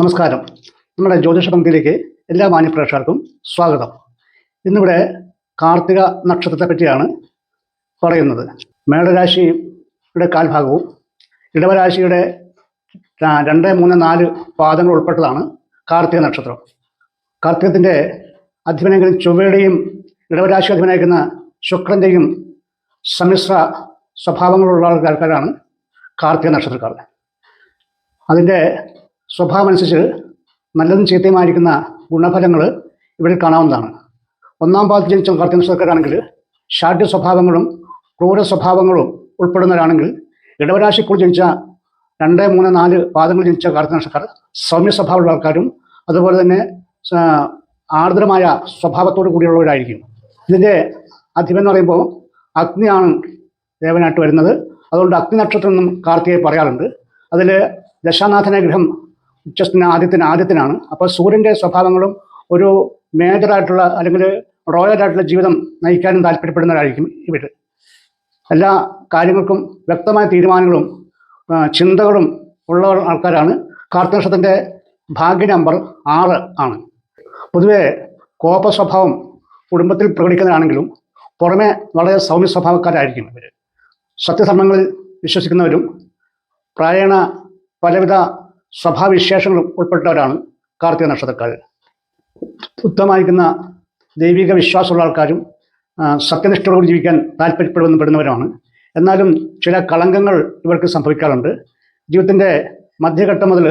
നമസ്കാരം. നമ്മുടെ ജ്യോതിഷ പങ്ക്തിയിലേക്ക് എല്ലാ മാന്യപ്രേക്ഷകർക്കും സ്വാഗതം. ഇന്നിവിടെ കാർത്തിക നക്ഷത്രത്തെ പറ്റിയാണ് പറയുന്നത്. മേടരാശിയുടെ കാൽഭാഗവും ഇടവരാശിയുടെ രണ്ട് മൂന്ന് നാല് പാദങ്ങൾ ഉൾപ്പെട്ടതാണ് കാർത്തിക നക്ഷത്രം. കാർത്തികത്തിന്റെ അധിപനെങ്കിലും ചൊവ്വയുടെയും ഇടവരാശി അധിപനായിരിക്കുന്ന ശുക്രന്റെയും സമ്മിശ്ര സ്വഭാവങ്ങളുള്ള ആൾക്കാരാണ് കാർത്തിക നക്ഷത്രക്കാർ. അതിന്റെ സ്വഭാവം അനുസരിച്ച് നല്ലതും ചീത്തയുമായിരിക്കുന്ന ഗുണഫലങ്ങൾ ഇവിടെ കാണാവുന്നതാണ്. ഒന്നാം പാദത്തിൽ ജനിച്ച കാർത്തിക നക്ഷത്രക്കാരാണെങ്കിൽ ഷാഠ്യ സ്വഭാവങ്ങളും ക്രൂര സ്വഭാവങ്ങളും ഉൾപ്പെടുന്നവരാണെങ്കിൽ ഇടവരാശിക്കുൾ ജനിച്ച രണ്ട് മൂന്ന് നാല് പാദങ്ങൾ ജനിച്ച കാർത്തിക നക്ഷത്രക്കാർ സൗമ്യ സ്വഭാവമുള്ള ആൾക്കാരും അതുപോലെ തന്നെ ആർദ്രമായ സ്വഭാവത്തോടു കൂടിയുള്ളവരായിരിക്കും. ഇതിന്റെ അധിപൻ എന്ന് പറയുമ്പോൾ അഗ്നിയാണ് ദേവനായിട്ട് വരുന്നത്. അതുകൊണ്ട് അഗ്നി നക്ഷത്രം എന്നും കാർത്തികയെ പറയാറുണ്ട്. അതിൽ ദശാനാഥന ഗ്രഹം ഉച്ചസ്ഥന ആദ്യത്തിന് ആദ്യത്തിനാണ് അപ്പോൾ സൂര്യന്റെ സ്വഭാവങ്ങളും ഒരു മേജറായിട്ടുള്ള അല്ലെങ്കിൽ റോയൽ ആയിട്ടുള്ള ജീവിതം നയിക്കാനും താല്പര്യപ്പെടുന്നവരായിരിക്കും ഇവർ എല്ലാ കാര്യങ്ങൾക്കും വ്യക്തമായ തീരുമാനങ്ങളും ചിന്തകളും ഉള്ള ആൾക്കാരാണ്. കാർത്തിക നക്ഷത്രത്തിന്റെ ഭാഗ്യ നമ്പർ ആറ് ആണ്. പൊതുവെ കോപ സ്വഭാവം കുടുംബത്തിൽ പ്രകടിക്കുന്നതാണെങ്കിലും പുറമെ വളരെ സൗമ്യ സ്വഭാവക്കാരായിരിക്കും ഇവർ സത്യധർമ്മങ്ങളിൽ വിശ്വസിക്കുന്നവരും പ്രായണ പലവിധ സ്വഭാവവിശേഷങ്ങളും ഉൾപ്പെട്ടവരാണ് കാർത്തിക നക്ഷത്രക്കാർ ഉത്തമമായിരിക്കുന്ന ദൈവിക വിശ്വാസമുള്ള ആൾക്കാരും സത്യനിഷ്ഠയോട് ജീവിക്കാൻ താല്പര്യപ്പെടുമെന്ന് പെടുന്നവരാണ്. എന്നാലും ചില കളങ്കങ്ങൾ ഇവർക്ക് സംഭവിക്കാറുണ്ട്. ജീവിതത്തിന്റെ മധ്യഘട്ടം മുതൽ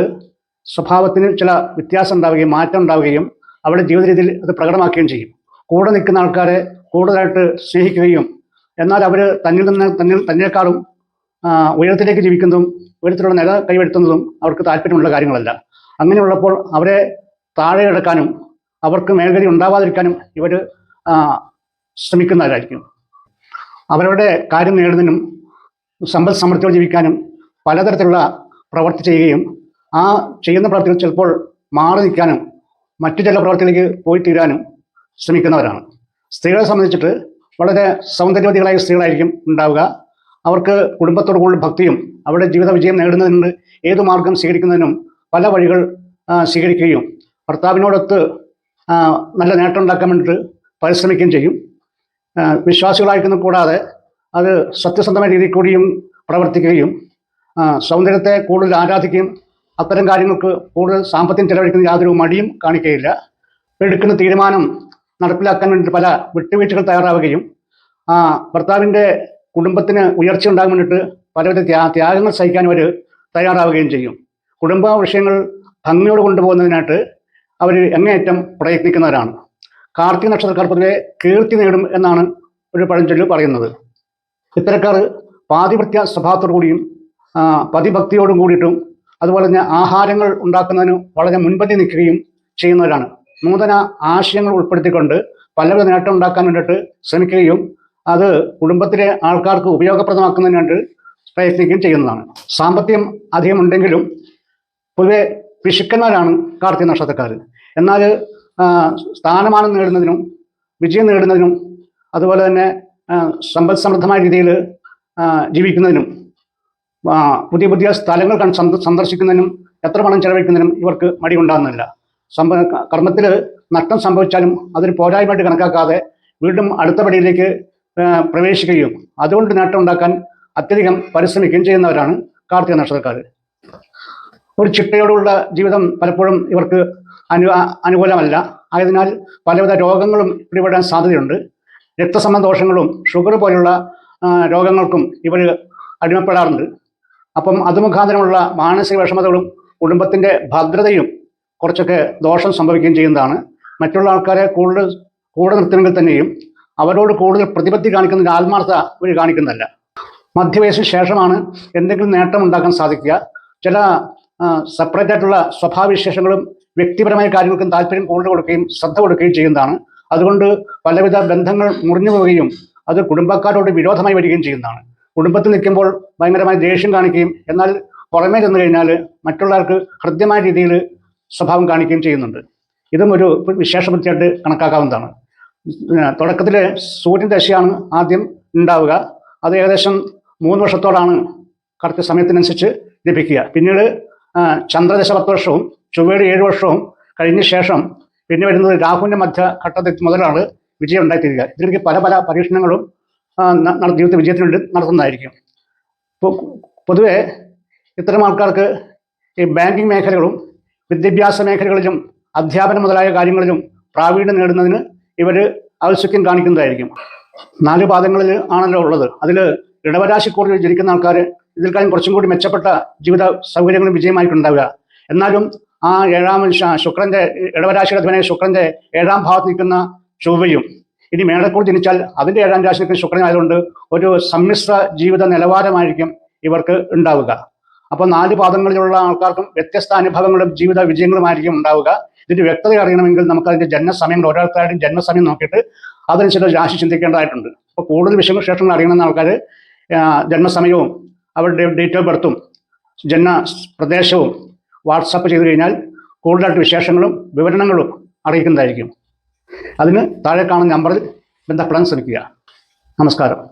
സ്വഭാവത്തിന് ചില വ്യത്യാസം ഉണ്ടാവുകയും മാറ്റം ഉണ്ടാവുകയും അവരുടെ ജീവിത രീതിയിൽ അത് പ്രകടമാക്കുകയും ചെയ്യും. കൂടെ നിൽക്കുന്ന ആൾക്കാരെ കൂടുതലായിട്ട് സ്നേഹിക്കുകയും എന്നാൽ അവർ തന്നിൽ നിന്ന് തന്നിൽ തന്നേക്കാളും ഉയരത്തിലേക്ക് ജീവിക്കുന്നതും ഉയരത്തിലുള്ള നില കൈവരുത്തുന്നതും അവർക്ക് താല്പര്യമുള്ള കാര്യങ്ങളല്ല. അങ്ങനെയുള്ളപ്പോൾ അവരെ താഴെ കിടക്കാനും അവർക്ക് മേൽഗതി ഉണ്ടാവാതിരിക്കാനും ഇവർ ശ്രമിക്കുന്നവരായിരിക്കും. അവരുടെ കാര്യം നേടുന്നതിനും സമ്പദ് സമൃദ്ധിയോടെ ജീവിക്കാനും പലതരത്തിലുള്ള പ്രവർത്തി ചെയ്യുകയും ആ ചെയ്യുന്ന പ്രവർത്തികൾ ചിലപ്പോൾ മാറി നിൽക്കാനും മറ്റു ചില പ്രവർത്തികളിലേക്ക് പോയി തീരാനും ശ്രമിക്കുന്നവരാണ്. സ്ത്രീകളെ സംബന്ധിച്ചിട്ട് വളരെ സൗന്ദര്യവതികളായ സ്ത്രീകളായിരിക്കും ഉണ്ടാവുക. അവർക്ക് കുടുംബത്തോട് കൂടുതൽ ഭക്തിയും അവരുടെ ജീവിത വിജയം നേടുന്നതിന് ഏതു മാർഗം സ്വീകരിക്കുന്നതിനും പല വഴികൾ സ്വീകരിക്കുകയും ഭർത്താവിനോടൊത്ത് നല്ല നേട്ടം ഉണ്ടാക്കാൻ വേണ്ടിയിട്ട് പരിശ്രമിക്കുകയും ചെയ്യും. വിശ്വാസികളായിരിക്കുന്ന കൂടാതെ അത് സത്യസന്ധമായ രീതിയിൽ കൂടിയും പ്രവർത്തിക്കുകയും സൗന്ദര്യത്തെ കൂടുതൽ ആരാധിക്കുകയും അത്തരം കാര്യങ്ങൾക്ക് കൂടുതൽ സാമ്പത്തികം ചെലവഴിക്കുന്ന യാതൊരു മടിയും കാണിക്കുകയില്ല. എടുക്കുന്ന തീരുമാനം നടപ്പിലാക്കാൻ വേണ്ടി പല വിട്ടുവീഴ്ചകൾ തയ്യാറാവുകയും ഭർത്താവിന്റെ കുടുംബത്തിന് ഉയർച്ച ഉണ്ടാകാൻ വേണ്ടിയിട്ട് പലവിധ ത്യാ ത്യാഗങ്ങൾ സഹിക്കാൻ അവർ തയ്യാറാവുകയും ചെയ്യും. കുടുംബ വിഷയങ്ങൾ ഭംഗിയോട് കൊണ്ടുപോകുന്നതിനായിട്ട് അവർ എങ്ങേയറ്റം പ്രയത്നിക്കുന്നവരാണ്. കാർത്തിക നക്ഷത്രക്കാർ പൊതുവെ കീർത്തി നേടും എന്നാണ് ഒരു പഴഞ്ചൊല്ല് പറയുന്നത്. ഇത്തരക്കാർ പാതിവൃത്യ സ്വഭാവത്തോടു കൂടിയും പതിഭക്തിയോടും കൂടിയിട്ടും അതുപോലെ തന്നെ ആഹാരങ്ങൾ ഉണ്ടാക്കുന്നതിന് വളരെ മുൻപന്തി നിൽക്കുകയും ചെയ്യുന്നവരാണ്. നൂതന ആശയങ്ങൾ ഉൾപ്പെടുത്തിക്കൊണ്ട് പലവിധ നേട്ടം ഉണ്ടാക്കാൻ വേണ്ടിയിട്ട് ശ്രമിക്കുകയും അത് കുടുംബത്തിലെ ആൾക്കാർക്ക് ഉപയോഗപ്രദമാക്കുന്നതിന് വേണ്ടി പ്രയത്നിക്കുകയും ചെയ്യുന്നതാണ്. സാമ്പത്തികം അധികം ഉണ്ടെങ്കിലും പൊതുവെ പിശുക്കന്മാരാണ് കാർത്തിക നക്ഷത്രക്കാർ എന്നാൽ സ്ഥാനമാനം നേടുന്നതിനും വിജയം നേടുന്നതിനും അതുപോലെ തന്നെ സമ്പദ് സമൃദ്ധമായ രീതിയിൽ ജീവിക്കുന്നതിനും പുതിയ പുതിയ സ്ഥലങ്ങൾ സന്ദർശിക്കുന്നതിനും എത്ര പണം ചെലവഴിക്കുന്നതിനും ഇവർക്ക് മടി ഉണ്ടാകുന്നില്ല സമ്പ കർമ്മത്തിൽ നഷ്ടം സംഭവിച്ചാലും അതൊരു പോരായ്മയായിട്ട് കണക്കാക്കാതെ വീണ്ടും അടുത്ത പടിയിലേക്ക് പ്രവേശിക്കുകയും അതുകൊണ്ട് നേട്ടം ഉണ്ടാക്കാൻ അത്യധികം പരിശ്രമിക്കുകയും ചെയ്യുന്നവരാണ് കാർത്തിക നക്ഷത്രക്കാർ ഒരു ചിട്ടയോടുള്ള ജീവിതം പലപ്പോഴും ഇവർക്ക് അനു അനുകൂലമല്ല. ആയതിനാൽ പലവിധ രോഗങ്ങളും പിടിപെടാൻ സാധ്യതയുണ്ട്. രക്തസമ്മദോഷങ്ങളും ഷുഗർ പോലുള്ള രോഗങ്ങൾക്കും ഇവർ അടിമപ്പെടാറുണ്ട്. അപ്പം അത് മുഖാന്തരമുള്ള മാനസിക വിഷമതകളും കുടുംബത്തിന്റെ ഭദ്രതയും കുറച്ചൊക്കെ ദോഷം സംഭവിക്കുകയും ചെയ്യുന്നതാണ്. മറ്റുള്ള ആൾക്കാരെ കൂടുതൽ കൂടെ നിർത്തണമെങ്കിൽ തന്നെയും അവരോട് കൂടുതൽ പ്രതിപത്തി കാണിക്കുന്ന ആത്മാർത്ഥത ഇവർ കാണിക്കുന്നതല്ല. മധ്യവയസ്സിന് ശേഷമാണ് എന്തെങ്കിലും നേട്ടം ഉണ്ടാക്കാൻ സാധിക്കുക. ചില സെപ്പറേറ്റ് ആയിട്ടുള്ള സ്വഭാവവിശേഷങ്ങളും വ്യക്തിപരമായ കാര്യങ്ങൾക്കും താല്പര്യം കൂടുതൽ കൊടുക്കുകയും ശ്രദ്ധ കൊടുക്കുകയും ചെയ്യുന്നതാണ്. അതുകൊണ്ട് പലവിധ ബന്ധങ്ങൾ മുറിഞ്ഞു പോവുകയും അത് കുടുംബക്കാരോട് വിരോധമായി വരികയും ചെയ്യുന്നതാണ്. കുടുംബത്തിൽ നിൽക്കുമ്പോൾ ഭയങ്കരമായി ദേഷ്യം കാണിക്കുകയും എന്നാൽ പുറമേ ചെന്ന് കഴിഞ്ഞാൽ മറ്റുള്ളവർക്ക് ഹൃദ്യമായ രീതിയിൽ സ്വഭാവം കാണിക്കുകയും ചെയ്യുന്നുണ്ട്. ഇതും ഒരു വിശേഷബുദ്ധിയായിട്ട് കണക്കാക്കാവുന്നതാണ്. തുടക്കത്തിൽ സൂര്യൻ ദശയാണ് ആദ്യം ഉണ്ടാവുക. അത് ഏകദേശം മൂന്ന് വർഷത്തോടാണ് കറക്റ്റ് സമയത്തിനനുസരിച്ച് ലഭിക്കുക. പിന്നീട് ചന്ദ്രദശ പത്ത് വർഷവും ചൊവ്വയുടെ ഏഴ് വർഷവും കഴിഞ്ഞ ശേഷം പിന്നെ വരുന്നത് രാഹുവിന്റെ മധ്യ ഘട്ടത്തിൽ മുതലാണ് വിജയം ഉണ്ടായിത്തീരുക. ഇതിലേക്ക് പല പല പരീക്ഷണങ്ങളും നടത്തി വിജയത്തിന് വേണ്ടി നടത്തുന്നതായിരിക്കും. ഇപ്പോൾ പൊതുവെ ഇത്തരം ആൾക്കാർക്ക് ഈ ബാങ്കിങ് മേഖലകളും വിദ്യാഭ്യാസ മേഖലകളിലും അധ്യാപനം മുതലായ കാര്യങ്ങളിലും പ്രാവീണ്യം നേടുന്നതിന് ഇവർ ഔത്സുക്യം കാണിക്കുന്നതായിരിക്കും. നാല് പാദങ്ങളിൽ ആണല്ലോ ഉള്ളത്. അതിൽ ഇടവരാശിക്കൂറിൽ ജനിക്കുന്ന ആൾക്കാർ ഇതിൽ കാര്യം കുറച്ചും കൂടി മെച്ചപ്പെട്ട ജീവിത സൗകര്യങ്ങളും വിജയമായിട്ടുണ്ടാവുക. എന്നാലും ആ ഏഴാം മനുഷ്യ ശുക്രന്റെ ഇടവരാശിയുടെ അധ്വനെ ശുക്രന്റെ ഏഴാം ഭാഗത്ത് നിൽക്കുന്ന ചൊവ്വയും ഇനി മേടക്കൂടി ജനിച്ചാൽ അതിന്റെ ഏഴാം രാശി നിൽക്കുന്ന ശുക്രനായതുകൊണ്ട് ഒരു സമ്മിശ്ര ജീവിത നിലവാരമായിരിക്കും ഇവർക്ക് ഉണ്ടാവുക. അപ്പോൾ നാല് പാദങ്ങളിലുള്ള ആൾക്കാർക്കും വ്യത്യസ്ത അനുഭവങ്ങളും ജീവിത വിജയങ്ങളുമായിരിക്കും ഉണ്ടാവുക. ഇതിന്റെ വ്യക്തത അറിയണമെങ്കിൽ നമുക്ക് അതിന്റെ ജന്മസമയങ്ങൾ ഓരോരുത്തരുടെയും ജന്മസമയം നോക്കിയിട്ട് അതനുസരിച്ച് രാശി ചിന്തിക്കേണ്ടതായിട്ടുണ്ട്. അപ്പോൾ കൂടുതൽ വിശേഷങ്ങൾ അറിയണമെന്ന ആൾക്കാർ ജന്മസമയവും അവരുടെ ഡേറ്റ് ഓഫ് ബർത്തും ജന്മ പ്രദേശവും വാട്സപ്പ് ചെയ്തു കഴിഞ്ഞാൽ കൂടുതലായിട്ട് വിശേഷങ്ങളും വിവരണങ്ങളും അറിയിക്കുന്നതായിരിക്കും. അതിന് താഴെ കാണുന്ന നമ്പറിൽ ബന്ധപ്പെടാൻ ശ്രമിക്കുക. നമസ്കാരം.